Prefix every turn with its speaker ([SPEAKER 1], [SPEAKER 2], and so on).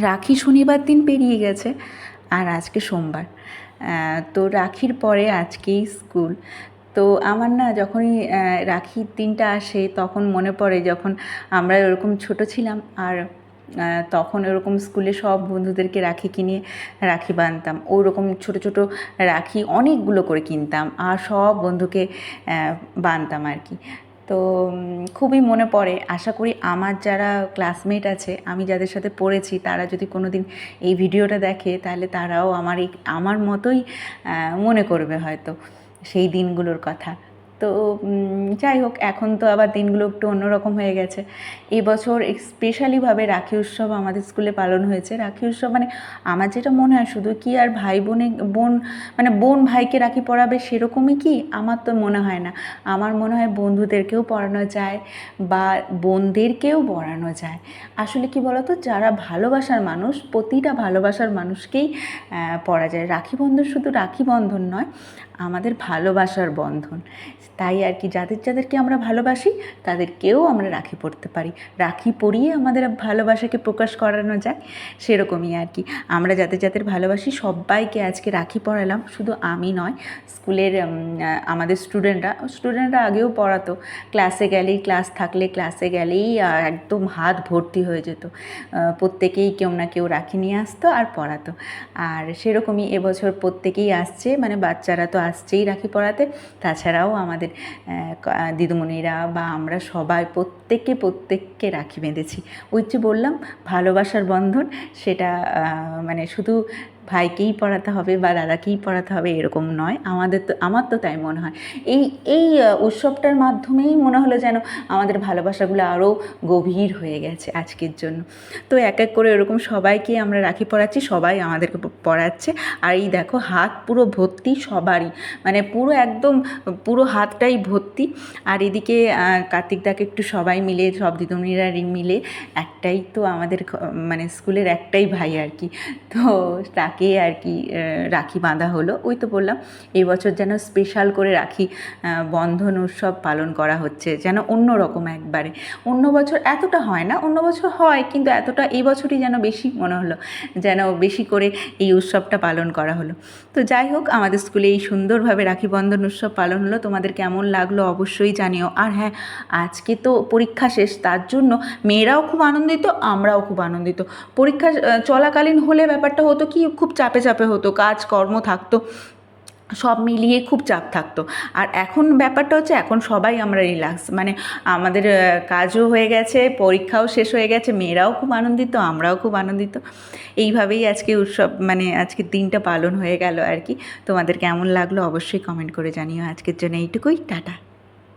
[SPEAKER 1] রাখি শনিবার দিন পেরিয়ে গেছে আর আজকে সোমবার। তো রাখির পরে আজকেই স্কুল। তো আমার না যখনই রাখির দিনটা আসে তখন মনে পড়ে যখন আমরা ওরকম ছোট ছিলাম আর তখন ওরকম স্কুলে সব বন্ধুদেরকে রাখি কিনে রাখি বাঁধতাম ওরকম ছোট ছোট রাখি অনেকগুলো করে কিনতাম আর সব বন্ধুকে আহ, বাঁধতাম আর কি। তো খুবই মনে পড়ে। আশা করি আমার যারা ক্লাসমেট আছে, আমি যাদের সাথে পড়েছি, তারা যদি কোনো দিন এই ভিডিওটা দেখে, তাহলে তারাও আমার এই, আমার মতোই মনে করবে হয়তো সেই দিনগুলোর কথা। তো যাই হোক, এখন তো আবার দিনগুলো একটু অন্যরকম হয়ে গেছে। এবছর স্পেশালিভাবে রাখি উৎসব আমাদের স্কুলে পালন হয়েছে। রাখি উৎসব মানে আমার যেটা মনে হয় শুধু কি আর ভাই বোনে, বোন মানে বোন ভাইকে রাখি পরাবে সেরকমই কি? আমার তো মনে হয় না। আমার মনে হয় বন্ধুদেরকেও পড়ানো যায় বা বোনদেরকেও পড়ানো যায়। আসলে কি বলতো? যারা ভালোবাসার মানুষ, প্রতিটা ভালোবাসার মানুষকেই পড়া যায়। রাখি বন্ধন শুধু রাখি বন্ধন নয়, আমাদের ভালোবাসার বন্ধন। তাই আর কি যাদের যাদেরকে আমরা ভালোবাসি, তাদেরকেও আমরা রাখি পড়তে পারি। রাখি পরিয়ে আমাদের ভালোবাসাকে প্রকাশ করানো যায়, সেরকমই আর কি। আমরা যাদের যাদের ভালোবাসি, সবাইকে আজকে রাখি পড়ালাম। শুধু আমি নয়, স্কুলের আমাদের স্টুডেন্টরা স্টুডেন্টরা আগেও পড়াতো। ক্লাসে গেলেই ক্লাস থাকলে ক্লাসে গেলেই একদম হাত ভর্তি হয়ে যেত। প্রত্যেকেই কেউ না কেউ রাখি নিয়ে আসতো আর পড়াতো। আর সেরকমই এবছর প্রত্যেকেই আসছে মানে বাচ্চারা তো আসছেই রাখি পড়াতে। তাছাড়াও আমাদের দিদুমণিরা দিদিমণিরা বা আমরা সবাই প্রত্যেকে প্রত্যেককে রাখি বেঁধেছি। ওই যে বললাম, ভালোবাসার বন্ধন, সেটা মানে শুধু ভাইকেই পড়াতে হবে বা দাদাকেই পড়াতে হবে এরকম নয়। আমাদের তো আমার তো তাই মনে হয়। এই এই উৎসবটার মাধ্যমেই মনে হলো যেন আমাদের ভালোবাসাগুলো আরও গভীর হয়ে গেছে আজকের জন্য। তো এক এক করে এরকম সবাইকে আমরা রাখি পড়াচ্ছি সবাই আমাদেরকে পড়াচ্ছে। আর এই দেখো হাত পুরো ভর্তি সবারই। মানে পুরো একদম পুরো হাতটাই ভর্তি। আর এদিকে আহ, কার্তিক দাকে একটু সবাই মিলে সব দিদুমনিরা মিলে একটাই তো আমাদের মানে স্কুলের একটাই ভাই আর কি। তো তাকে আর কি রাখি বাঁধা হলো। ওই তো বললাম, এই বছর যেন স্পেশাল করে রাখি বন্ধন উৎসব পালন করা হচ্ছে, যেন অন্য রকম একবারে। অন্য বছর এতটা হয় না, অন্য বছর হয়, কিন্তু এতটা এই বছরই যেন বেশি মনে হলো, যেন বেশি করে এই উৎসবটা পালন করা হলো। তো যাই হোক, আমাদের স্কুলে এই সুন্দরভাবে রাখি বন্ধন উৎসব পালন হলো। তোমাদের কেমন লাগল অবশ্যই জানিও। আর হ্যাঁ আজকে তো পরীক্ষা শেষ, তার জন্য মেয়েরাও খুব আনন্দিত, আমরাও খুব আনন্দিত। পরীক্ষা চলাকালীন হলে ব্যাপারটা হতো কি, খুব চাপে চাপে হতো কাজ কর্ম থাকতো, সব মিলিয়ে খুব চাপ থাকতো। আর এখন ব্যাপারটা হচ্ছে এখন সবাই আমরা রিল্যাক্স মানে আমাদের কাজও হয়ে গেছে, পরীক্ষাও শেষ হয়ে গেছে, মেয়েরাও খুব আনন্দিত, আমরাও খুব আনন্দিত। এইভাবেই আজকে উৎসব মানে আজকের দিনটা পালন হয়ে গেল আর কি। তোমাদের কেমন লাগল অবশ্যই কমেন্ট করে জানিও। আজকের জন্য এইটুকুই, টাটা।